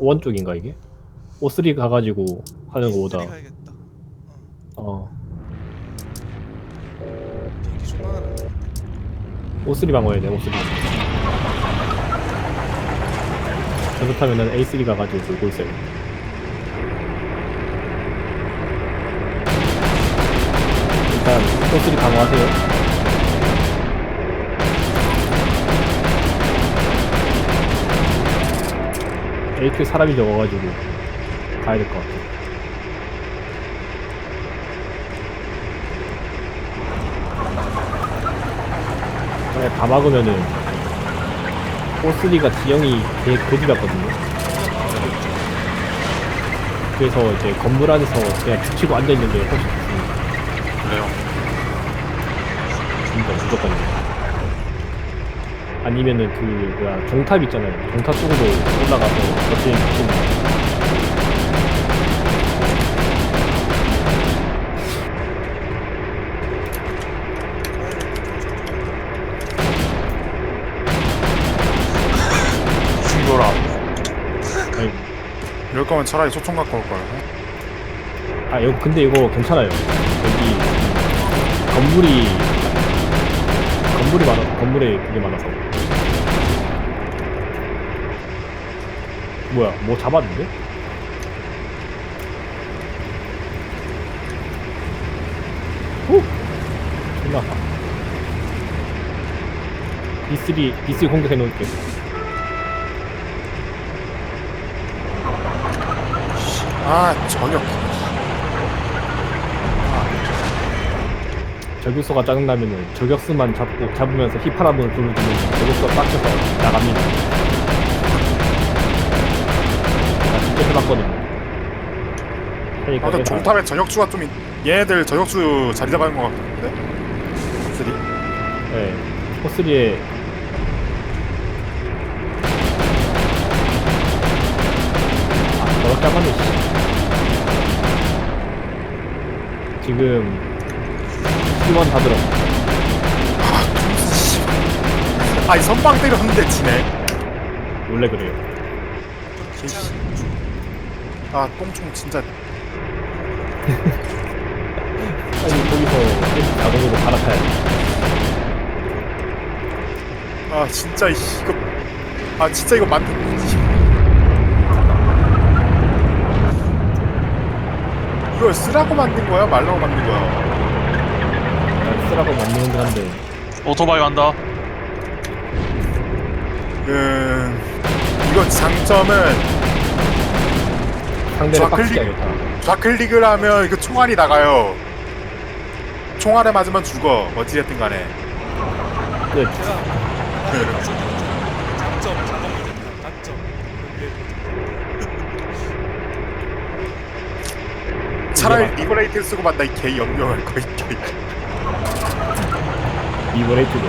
원 쪽인가 이게? O3 가가지고 하는 거보다 E3 가야겠다. 어. 어 비행기 존나 날아가네. O3 방어해야 돼 O3 잘못하면은 A3 가가지고 들고 있어요 일단 O3 방어하세요 AQ 사람이 적어가지고 가야 될 것 같아 만약에 다 막으면은 O3가 지형이 되게 거지 같거든요. 그래서 이제 건물 안에서 그냥 붙이고 앉아있는 게 훨씬 좋습니다. 그래요. 진짜 무조건이에요. 아니면은 그 뭐야 종탑 있잖아요. 종탑 쪽으로 올라가서 버튼 붙이는 거. 충돌함. 아니, 이럴 거면 차라리 소총 갖고 올 걸. 아 여기 근데 이거 괜찮아요. 여기 건물이 건물이 많아 건물에 그게 많아서. 뭐야 뭐 잡았는데? 후! 끝났다. B3 B3 공격해 놓을게. 아 저격. 저격수가 짜증나면은 저격수만 잡고 잡으면서 휘파람을 불어주면 저격수가 빡쳐서 나갑니다. 해봤거든요. 그러니까 아무튼 얘가- 종탑에 저격수가 좀 있... 얘네들 저격수 자리 잡아는 것 같은데. 쓰리. 네, 포스리에 아, 저렇게 하면 씨. 지금 T1 다 들어. 아이 선빵 때렸는데 지네. 원래 그래요. 개씨. 아 똥총 진짜. 아니 거기서 자동으로 갈아타야 돼. 아 진짜 이씨, 이거. 아 진짜 이거 만든. 이걸 쓰라고 만든 거야? 말라고 만든 거야? 난 쓰라고 만드는 건 한데 오토바이 간다. 음, 이거 장점은 상대를 좌클릭- 빡치게 하겠다. 좌클릭을 하면 그 총알이 나가요. 총알에 맞으면 죽어. 어찌됐든 간에. 끝. 장점 장점 문제입니다. 단점 왜 차라리 리버레이트를 쓰고 만다 이 개이 연명할 거, 이 개이. 리버레이트도.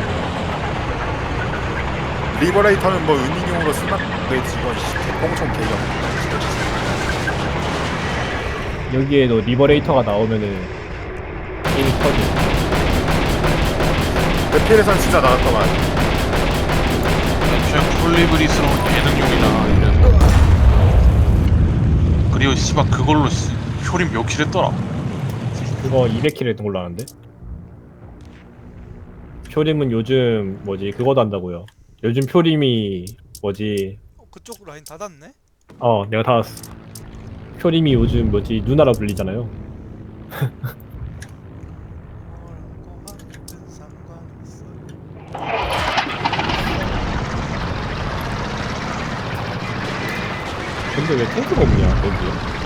리버레이터는 뭐 은인용으로 쓰면 되지, 이건 씨, 똥총 개이 연명. 여기에도 리버레이터가 나오면은 게임이 터지. 배필에선 진짜 나왔더만. 애초에 폴리브리스러운 예능용이다. 이런. 그리고 씨발 그걸로 씨, 효림 몇킬 했더라. 그거 200킬 했던 걸로 아는데. 표림은 요즘 뭐지 그거도 한다고요. 요즘 표림이 뭐지 어, 그쪽 라인 닫았네? 어 내가 다 표림이 요즘 뭐지 누나라 불리잖아요. 근데 왜 탱크가 없냐 여기.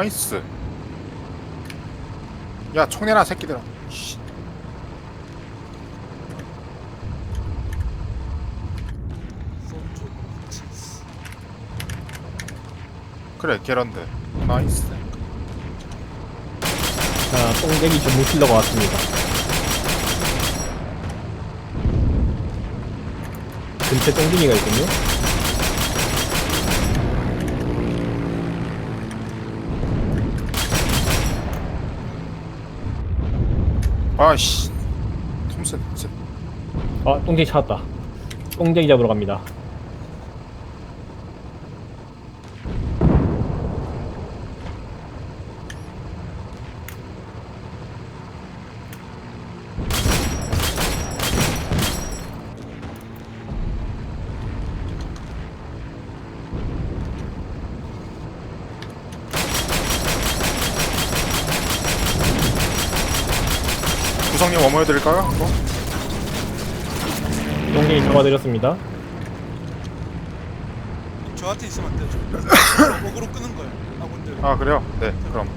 나이스. 야총 내라 새끼들아. 씨. 그래 계란데. 나이스. 자 똥개기 좀 묻히려고 왔습니다. 근처에 똥개기가 있군요. 아씨 톰슨 아, 똥쟁이 찾았다. 똥쟁이 잡으러 갑니다. 구성님 어머 해드릴까요? 뭐? 똥쟁이 잡아드렸습니다. 저한테 있으면 안 되죠. 목으로 끄는 거예요. 아군들. 아 그래요? 네 그럼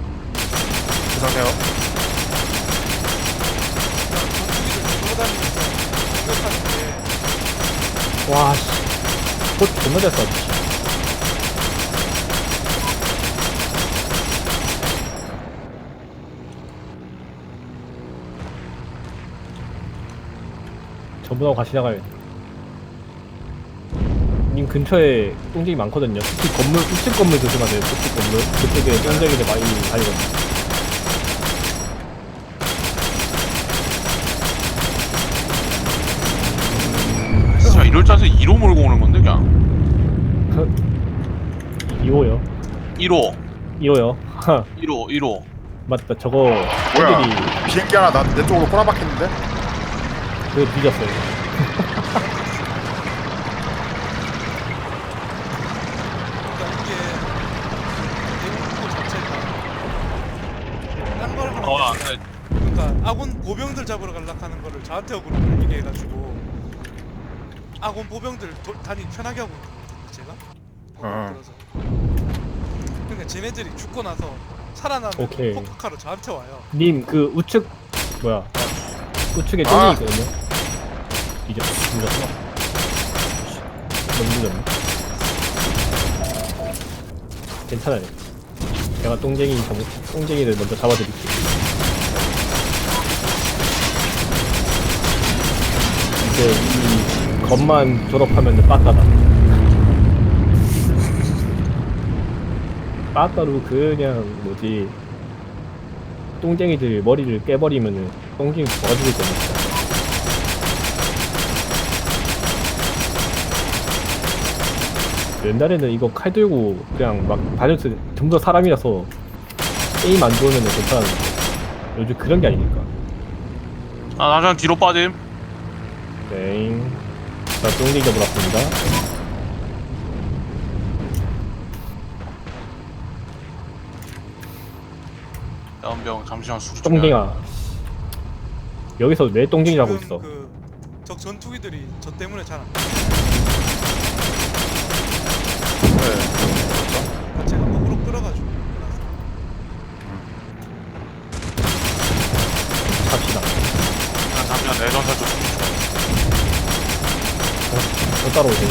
돌아다니면서 공격하는 게 와, 씨. 꽃 존나 잘 써. 전부 다 같이 나가요. 님 근처에 똥쟁이 많거든요. 특히 건물, 우측 건물 조심하세요. 우측 건물. 그쪽에 똥쟁이들 많이 다니거든요. 진짜 이럴 자세 2로 몰고 오는 건데 그냥 2호요. 1호 2호요. 1호 1호 맞다. 저거 뭐야 애들이 비행기 하나 나, 내 쪽으로 꼬라박혔는데? 그거 뒤졌어요. 그러니까 이게 대공포 자체가 딴걸 하나 어, 아, 네. 그러니까 아군 보병들 잡으러 갈락하는 거를 저한테 어그로 끌리게 해가지고 아군 보병들 도, 다니 편하게 하고 있거든요 제가 어. 들어서 그러니까 쟤네들이 죽고 나서 살아나면 오케이. 포크카로 저한테 와요 님 그 우측 뭐야 우측에 아. 똥이 있거든요 뒤져 뒤졌어 너무 늦었네. 괜찮아요. 제가 똥쟁이 잡 똥쟁이를 먼저 잡아드릴게요. 이제 이 것만 졸업하면 빠따다. 빠따로 그냥 뭐지? 똥쟁이들 머리를 깨버리면은 똥쟁이 겁니다. 옛날에는 이거 칼 들고 그냥 막 다녔을 다 사람이라서 게임 안 좋으면 괜찮았는데 요즘 그런 게 아니니까. 아 나전 뒤로 빠짐 땡. 자, 똥쟁이 잡으러 왔습니다. 연병 잠시만 해야- 똥쟁아. 여기서 왜 똥쟁이 하고 지금 있어? 그 적 전투기들이 저 때문에 잘안 네 제가 목으로 끌어가지고 그래서 갑시다. 아, 잠시만 내전사 좀 저 따라오세요.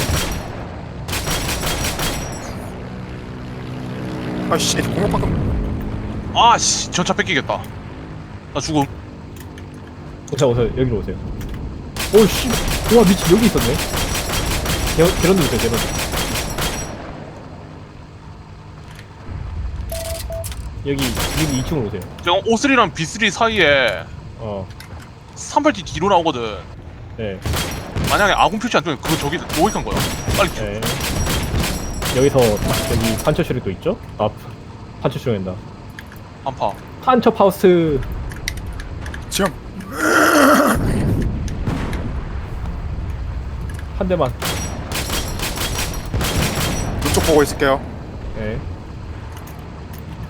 아씨 공격 방금 아씨 전차 뺏기겠다 나 죽음 오세요, 오세요. 여기로 오세요. 오, 씨. 와, 미친, 여기 있었네. 게, 게런도 있어요, 게런도. 여기, 여기 2층으로 오세요. 제가 O3랑 B3 사이에 어, 3발뒤 뒤로 나오거든 네, 만약에 아군 표시 안 뜨면 그거 저기 노익한 거야 빨리 튀어 네. 여기서, 딱 여기 판처실이 또 있죠? 아, 판처 실현된다. 한파 판처 파우스. 지금 한 대만. 이쪽 보고 있을게요 네.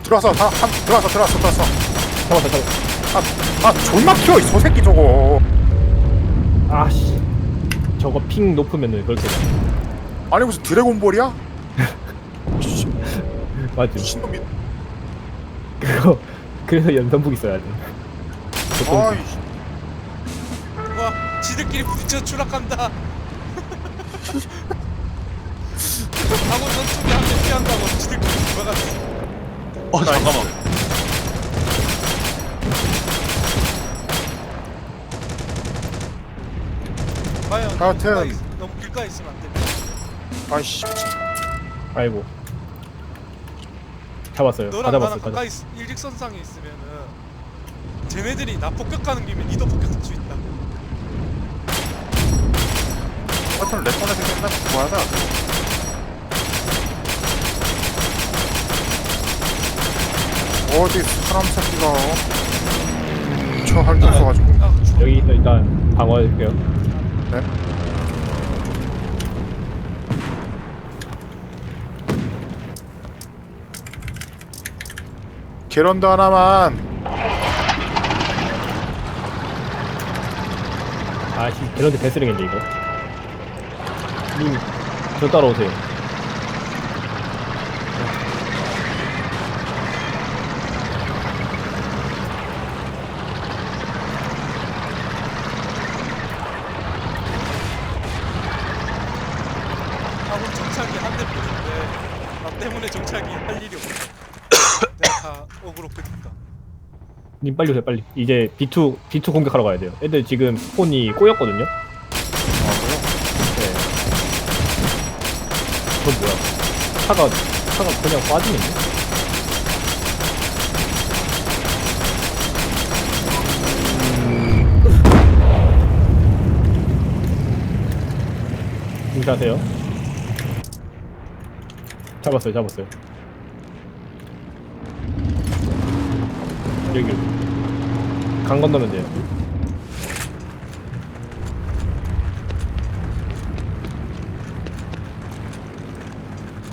들어와서 다, 한, 들어와서 들어와서 들어와서 잡았다, 잡았다. 아, 아 존나 튀어 이 소새끼 저거 아씨. 저거 핑 높으면은 그렇게 돼. 아니 무슨 드래곤볼이야? 씨, 맞지? 미친놈이 그거, 그래서 연선북 있어야 돼. 보통 아이 와 지들끼리 부딪혀 추락한다 아군 전투기 한대 피한다고 지들끼리 돌아갔어 어 잠깐만 과연 하여튼. 나이- 너무 길 길가에 있으면 안 됩니다. 아이씨 아이고 잡았어요 다 너랑 나랑 잡았어요 다 가까이 있- 일직선상에 있으면은 쟤네들이 나 폭격하는 김에 니도 폭격할 수 있다. 하여튼 레턴에 생겼나 구하자 어디 사람 새끼가 저할줄 써가지고 아, 죽어. 여기서 일단 방어할게요 게런드 하나만. 아씨 그런데 배스링인데 이거. 님 저 따라오세요 아군 정찰기 한 대 뿐인데 나 때문에 정찰기 할 일이 없어. 내가 다 어그로 끄니까. 님 빨리 오세요 빨리. 이제 B2 B2 공격하러 가야 돼요. 애들 지금 스폰이 꼬였거든요? 하고요. 네. 저 뭐야? 차가 차가 그냥 빠지는데? 인사하세요. 잡았어요 잡았어요 여기 강 건너면 돼요.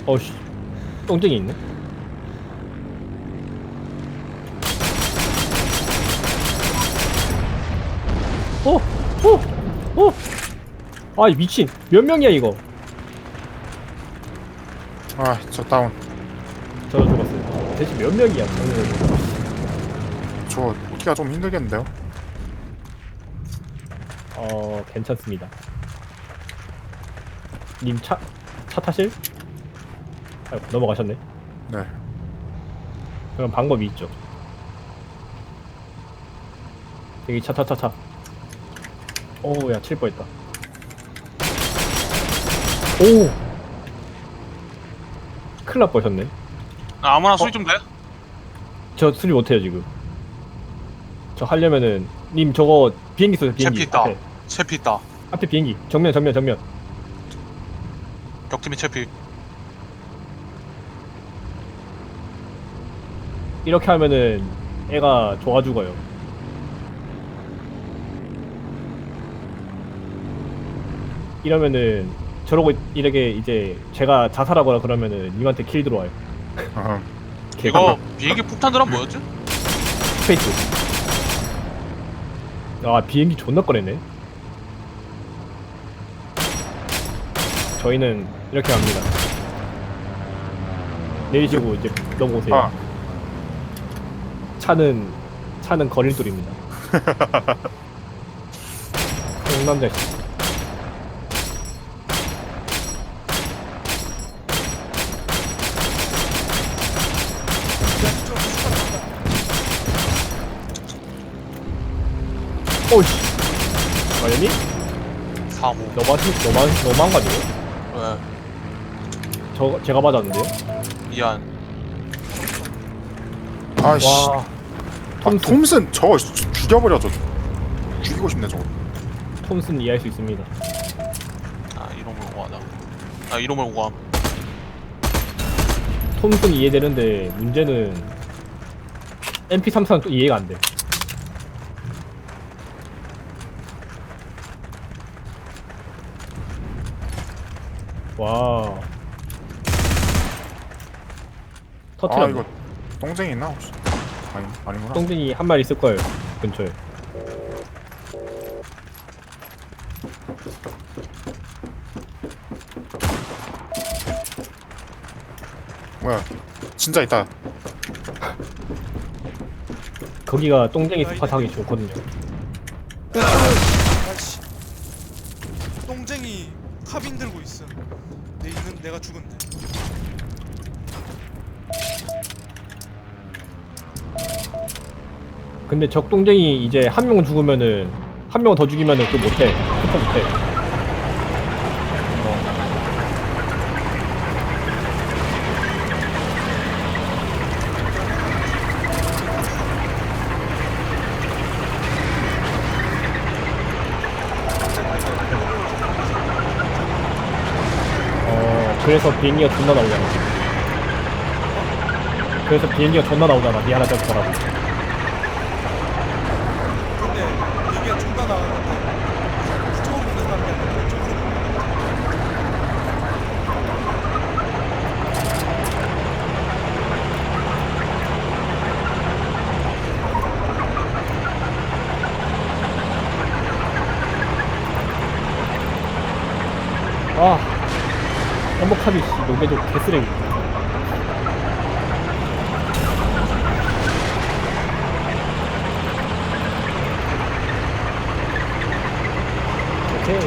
어씨. 똥쟁이 있네. 어! 어! 어! 아이 미친. 몇 명이야 이거? 아 저 다운. 저도 죽었어요. 대체 몇 명이야 저 웃기가 좀 힘들겠는데요? 어 괜찮습니다. 님 차 차 타실? 아이고 넘어가셨네. 네. 그럼 방법이 있죠. 여기 차 차 차 차. 오야 칠 뻔했다. 오! 큰일 날 뻔했네. 아, 아무나 수리 좀 돼? 저 수리 못해요 지금 저 하려면은 님 저거 비행기 쏘세요 비행기. 채피 있다. 앞에. 채피 있다. 앞에 비행기. 정면 정면 정면. 격팀이 채피. 이렇게 하면은 애가 좋아 죽어요. 이러면은 저러고 이렇게 이제 제가 자살하거나 그러면은 님한테 킬 들어와요. 어, 이거 비행기 폭탄 드랍 뭐였지? 스페이스 아 비행기 존나 꺼내네. 저희는 이렇게 합니다. 내리시고 이제 넘어오세요. 아. 차는 차는 거릴돌입니다. 상남자 씨 야, 좀 비슷하다. 오씨 마연이? 4호. 너만 너만 너만 가지고 왜? 저 제가 맞았는데요 미안. 아이씨 와 아, 톰슨 톰슨 저거 죽- 죽여버려 저 죽이고 싶네 저거 톰슨 이해할 수 있습니다 아, 이름을 오고하다. 아, 이름을 오고함. 톰슨 이해되는데 문제는 MP33은 또 이해가 안 돼. 아 터트렸네. 이거 똥쟁이 있나 혹시 아니 아니구나 똥쟁이 한 마리 있을 거예요. 근처에. 뭐야 진짜 있다 거기가 똥쟁이 스팟 하기 좋거든요. 아이씨. 똥쟁이 카빈 들고 있음. 내 있는 내가 죽은데. 근데 적 똥쟁이 이제 한 명 죽으면은 한 명 더 죽이면은 그 못해. 스포 못해. 그래서 비행기가 존나 나오잖아. 그래서 비행기가 존나 나오잖아. 미안하다 거라고. 근데 얘기가 존나 나왔는데 그쪽으로 보는 사람이 아니라 왼쪽으로 보는 사람 아, 씨, 노개족 개쓰레기. 오케이.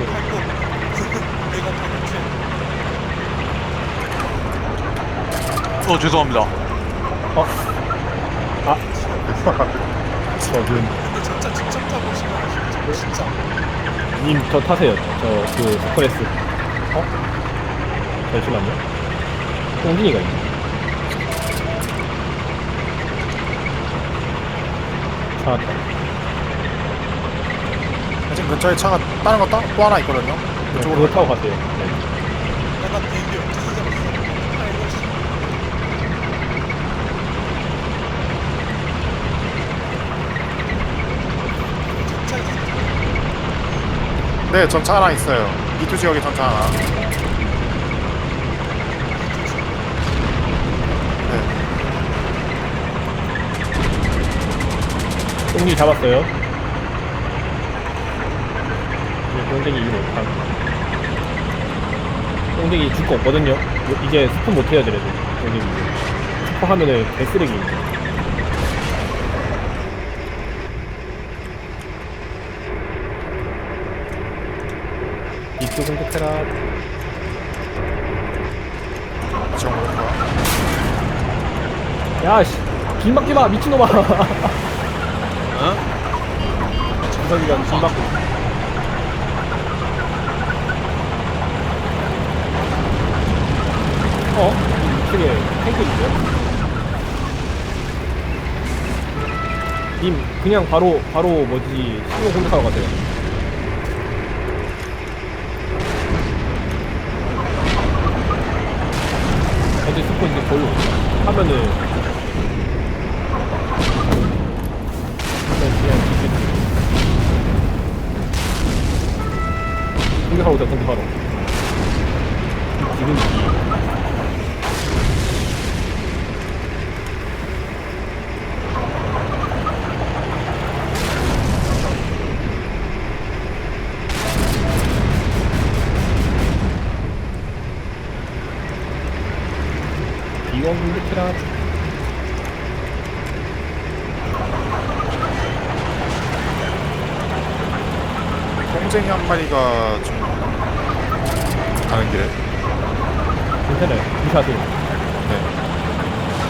어 죄송합니다. 어, 아, 저는 근데 진짜 직접 타보시면 아시겠지만 진짜 님 저 타세요. 저 그 스프레스. 어? 잠시만요. 똥진이가 있네. 찾았다. 지금 근처에 차가 다른 거또 하나 있거든요. 그거 그쪽으로 타고 가세요. 네. 아 진짜 있어 네, 전차 하나 있어요. 이투 지역에 전차 하나. 똥질 잡았어요. 이제 똥쟁이 이거. 똥쟁이 줄거 없거든요. 요- 이제 스포 못해요, 그래도. 똥쟁이. 스포 하면은 개쓰레기. 이쪽 거야. 야, 씨. 길 막지 마, 미친놈아. 응? 주석이가 길 막고. 어? 되게 탱크인데? 님, 그냥 바로, 바로 뭐지, 신호 공격하러 가세요. 어제 스포 이제 거의 없어. 하면은. 공격하러 오자, 공격하러. 지금 이 비원 공격해라. 똥 쟁이 한 마리가 좀 가는 길에. 괜찮아요. 무시하세요. 네.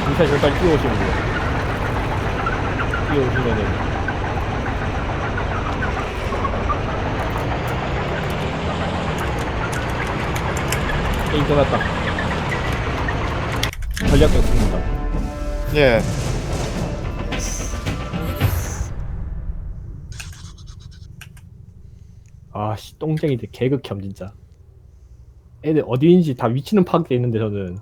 무시하 저기까지 뛰어오시면 돼요. 뛰어오시면은. 게임 끝났다. 전략적 승리다. 예. 아씨 똥쟁이들 개극혐 진짜. 애들 어디인지 다 위치는 파악돼 있는데 저는